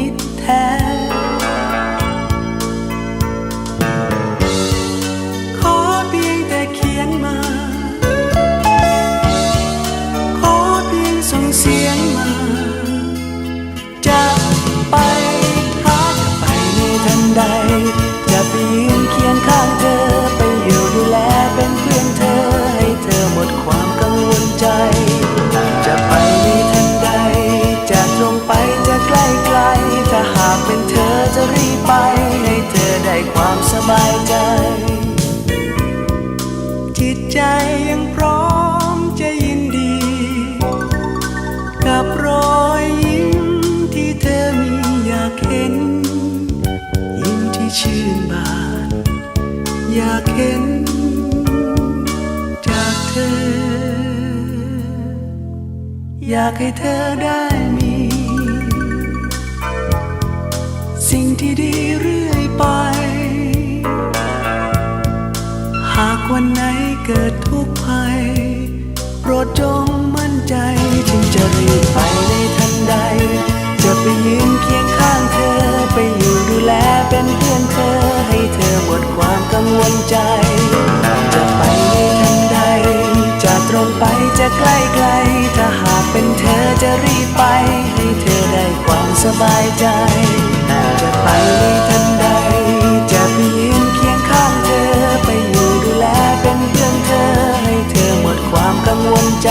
ิ ใกล้ไกลถ้าหากเป็นเธอจะรีบไป ให้เธอได้ความสบายใจ จิตใจยังพร้อมจะยินดี กับรอยยิ้มที่เธอมีอยากเห็น ยิ้มที่ชื่นบานอยากเห็นจากเธอ อยากให้เธอได้มี สิ่งที่ดีเรื่อยไป หากวันไหนเกิดทุกข์ภัย โปรดจงมั่นใจฉันจะรีบไปในทันใด จะไปยืนเคียงข้างเธอ ไปอยู่ดูแลเป็นเพื่อนเธอ จะใกล้ไกล ถ้าหากเป็นเธอจะรีบไป ให้เธอได้ความสบายใจ จะไปทันใด จะไปยืนเคียงข้างเธอ ไปอยู่ดูแลเป็นเพื่อนเธอ ให้เธอหมดความกังวลใจ